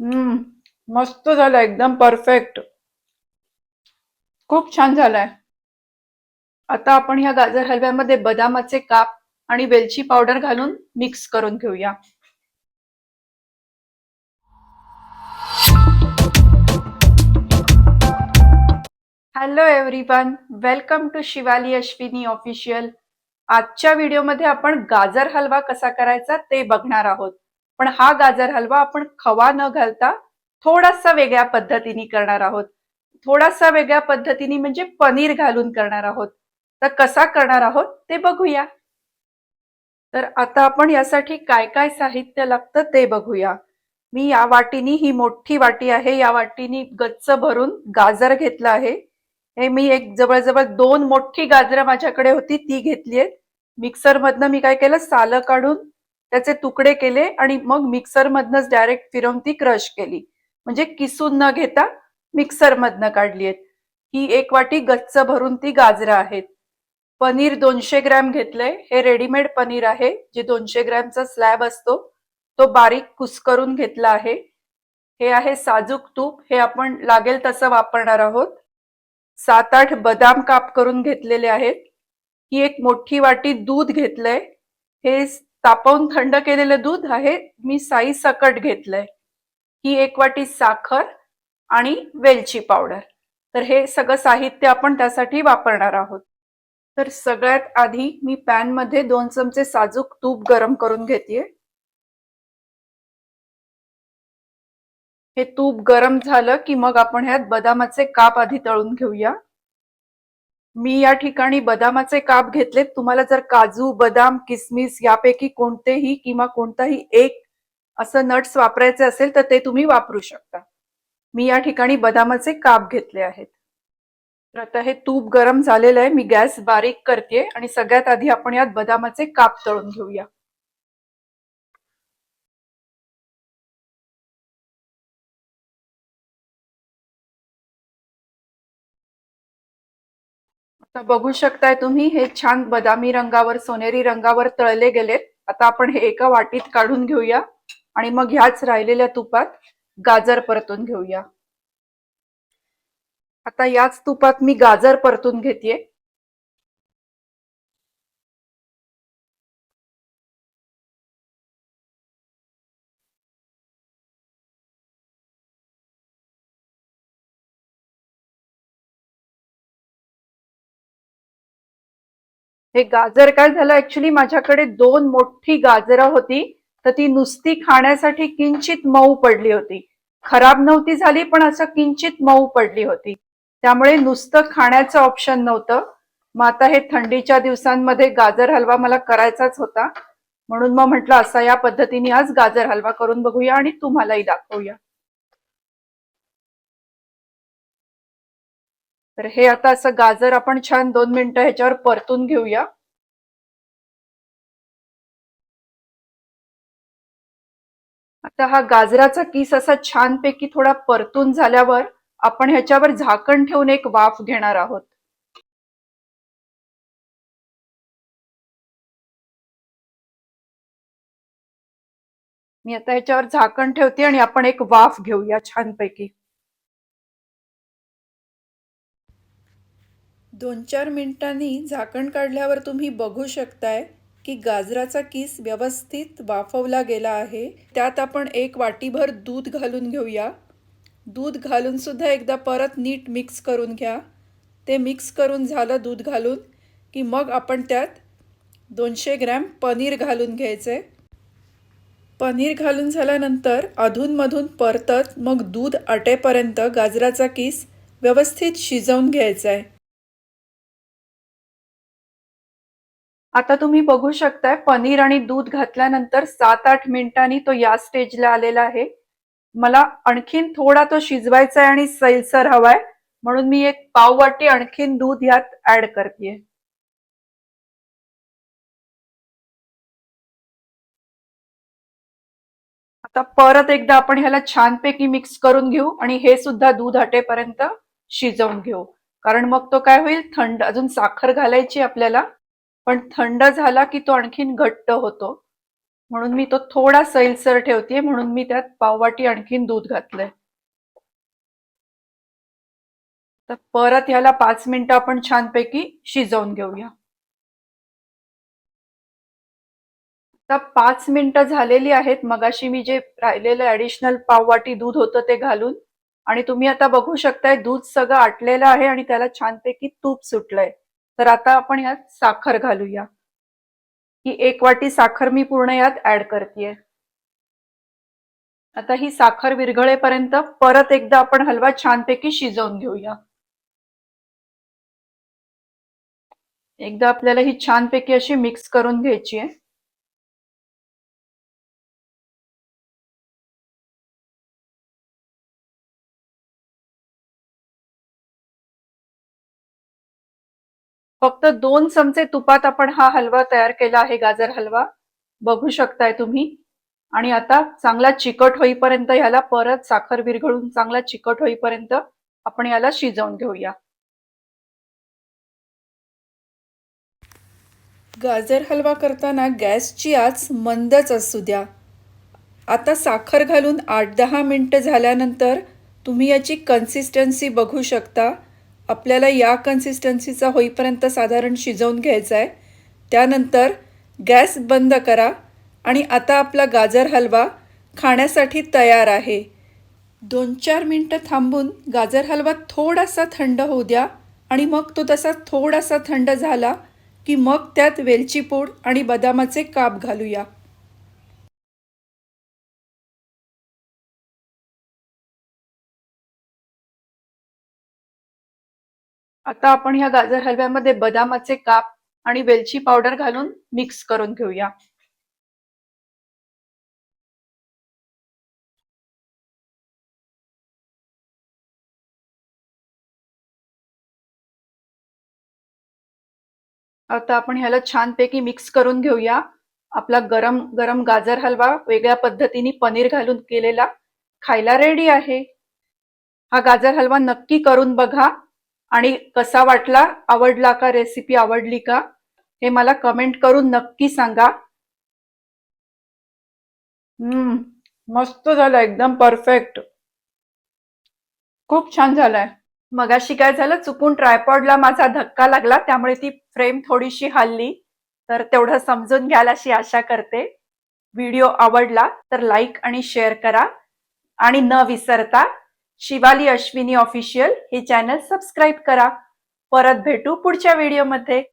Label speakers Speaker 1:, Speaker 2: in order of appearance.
Speaker 1: हम्म मस्त झालं एकदम परफेक्ट खूप छान झालाय. आता आपण ह्या गाजर हलव्यामध्ये बदामाचे काप आणि वेलची पावडर घालून मिक्स करून घेऊया. Hello everyone welcome to Shivali Ashwini official आजच्या व्हिडिओमध्ये आपण गाजर हलवा कसा करायचा ते बघणार आहोत. पण हा गाजर हलवा आपण खवा न घालता थोडासा वेगळ्या पद्धतीने करणार आहोत. थोडासा वेगळ्या पद्धतीने म्हणजे पनीर घालून करणार आहोत. तर कसा करणार आहोत ते बघूया. तर आता आपण यासाठी काय काय साहित्य लागतं ते बघूया. मी या वाटीनी ही मोठी वाटी आहे. या वाटीनी गच्च भरून गाजर घेतलं आहे. हे मी एक जवळजवळ दोन मोठी गाजरं माझ्याकडे होती ती घेतली आहेत. मिक्सर मधनं मी काय केलं? सालं काढून त्याचे तुकडे केले आणि मग मिक्सरमधनच डायरेक्ट फिरवून ती क्रश केली. म्हणजे किसून न घेता मिक्सर मधनं काढली आहेत. ही एक वाटी गच्च भरून ती गाजरं आहेत. पनीर दोनशे ग्रॅम घेतलंय. हे रेडीमेड पनीर आहे. जे दोनशे ग्रॅमचा स्लॅब असतो तो बारीक कुस्करून घेतला आहे. हे आहे साजूक तूप. हे आपण लागेल तसं वापरणार आहोत. सात आठ बदाम काप करून घेतलेले आहेत. ही एक मोठी वाटी दूध घेतलंय. हे तापवून थंड केलेलं दूध आहे मी साई सकट घेतलंय. ही एक वाटी साखर आणि वेलची पावडर. तर हे सगळं साहित्य आपण त्यासाठी वापरणार आहोत. तर सगळ्यात आधी मी पॅनमध्ये दोन चमचे साजूक तूप गरम करून घेते हे तूप गरम झालं की मग आपण ह्यात बदामाचे काप आधी तळून घेऊया. मी या ठिकाणी बदामाचे काप घेतलेत. तुम्हाला जर काजू बदाम किसमिस यापैकी कोणतेही किंवा कोणताही एक असं नट्स वापरायचे असेल तर ते तुम्ही वापरू शकता. मी या ठिकाणी बदामाचे काप घेतले आहेत. तर आता हे तूप गरम झालेलं आहे. मी गॅस बारीक करते आणि सगळ्यात आधी आपण यात बदामाचे काप तळून घेऊया. बघू शकताय तुम्ही हे छान बदामी रंगावर सोनेरी रंगावर तळले गेलेत. आता आपण हे एका वाटीत काढून घेऊया आणि मग ह्याच राहिलेल्या तुपात गाजर परतून घेऊया. आता याच तुपात मी गाजर परतून घेते हे गाजर काय झालं? ऍक्च्युली माझ्याकडे दोन मोठी गाजरं होती. तर ती नुसती खाण्यासाठी किंचित मऊ पडली होती. खराब नव्हती झाली पण असं किंचित मऊ पडली होती. त्यामुळे नुसतं खाण्याचं ऑप्शन नव्हतं. मग आता हे थंडीच्या दिवसांमध्ये गाजर हलवा मला करायचाच होता. म्हणून मग म्हटलं असा या पद्धतीने आज गाजर हलवा करून बघूया आणि तुम्हालाही दाखवूया. तर हे आता असं गाजर आपण छान दोन मिनिटं ह्याच्यावर परतून घेऊया. आता हा गाजराचा किस असा छानपैकी थोडा परतून झाल्यावर आपण ह्याच्यावर झाकण ठेवून एक वाफ घेणार आहोत. मी आता ह्याच्यावर झाकण ठेवते आणि आपण एक वाफ घेऊया छानपैकी. दोन चार मिनिटांनी झाकण काढल्यावर तुम्ही बघू शकताय की गाजराचा किस व्यवस्थित वाफवला गेला आहे. त्यात आपण एक वाटीभर दूध घालून घेऊया. दूध घालूनसुद्धा एकदा परत नीट मिक्स करून घ्या. ते मिक्स करून झालं दूध घालून की मग आपण त्यात दोनशे ग्रॅम पनीर घालून घ्यायचे. पनीर घालून झाल्यानंतर अधूनमधून परतत मग दूध आटेपर्यंत गाजराचा किस व्यवस्थित शिजवून घ्यायचा आहे आता तुम्ही बघू शकताय पनीर आणि दूध घातल्यानंतर सात आठ मिनिटांनी तो या स्टेजला आलेला आहे. मला आणखीन थोडा तो शिजवायचा आहे आणि सैलसर हवाय म्हणून मी एक पाव वाटी आणखीन दूध यात ऍड करते आता परत एकदा आपण ह्याला छानपैकी मिक्स करून घेऊ आणि हे सुद्धा दूध आटेपर्यंत शिजवून घेऊ. कारण मग तो काय होईल थंड अजून साखर घालायची आपल्याला. पण थंड झाला की तो आणखीन घट्ट होतो. म्हणून मी तो थोडा सैलसर ठेवते म्हणून मी त्यात पाववाटी आणखीन दूध घातलंय. तर परत ह्याला पाच मिनिटं आपण छानपैकी शिजवून घेऊया. आता पाच मिनिटं झालेली आहेत मगाशी मी जे राहिलेलं ऍडिशनल पाववाटी दूध होतं ते घालून. आणि तुम्ही आता बघू शकताय दूध सगळं आटलेलं आहे आणि त्याला छानपैकी तूप सुटलंय. तर आता आपण यात साखर घालूया. ही एक वाटी साखर मी पूर्ण यात ऍड करतेय. आता ही साखर विरघळेपर्यंत परत एकदा आपण हलवा छानपैकी शिजवून घेऊया. एकदा आपल्याला ही छानपैकी अशी मिक्स करून घ्यायची आहे. फक्त दोन चमचे तुपात आपण हा हलवा तयार केला आहे गाजर हलवा. बघू शकताय तुम्ही. आणि आता चांगला चिकट होईपर्यंत ह्याला परत साखर विरघळून चांगला चिकट होईपर्यंत आपण याला शिजवून घेऊया. गाजर हलवा करताना गॅसची आच मंदच असू द्या. आता साखर घालून आठ दहा मिनटं झाल्यानंतर तुम्ही याची कन्सिस्टन्सी बघू शकता. आपल्याला या कन्सिस्टन्सीचा होईपर्यंत साधारण शिजवून घ्यायचा आहे. त्यानंतर गॅस बंद करा आणि आता आपला गाजर हलवा खाण्यासाठी तयार आहे. दोन चार मिनटं थांबून गाजर हलवा थोडासा थंड होऊ द्या आणि मग तो तसा थोडासा थंड झाला की मग त्यात वेलची पूड आणि बदामाचे काप घालूया. आता आपण ह्या गाजर हलव्यामध्ये बदामाचे काप आणि वेलची पावडर घालून मिक्स करून घेऊया. आता आपण ह्याला छानपैकी मिक्स करून घेऊया. आपला गरम गरम गाजर हलवा वेगळ्या पद्धतीने पनीर घालून केलेला खायला रेडी आहे. हा गाजर हलवा नक्की करून बघा. आणि कसा वाटला? आवडला का? रेसिपी आवडली का? हे मला कमेंट करून नक्की सांगा. हम्म मस्त झालं एकदम परफेक्ट खूप छान झालंय. मगाशी काय झालं? चुकून ट्रायपॉडला माझा धक्का लागला त्यामुळे ती फ्रेम थोडीशी हल्ली. तर तेवढं समजून घ्याल अशी आशा करते. व्हिडिओ आवडला तर लाईक आणि शेअर करा. आणि न विसरता शिवाली अश्विनी ऑफिशियल हे चॅनल सबस्क्राईब करा. परत भेटू पुढच्या व्हिडिओमध्ये.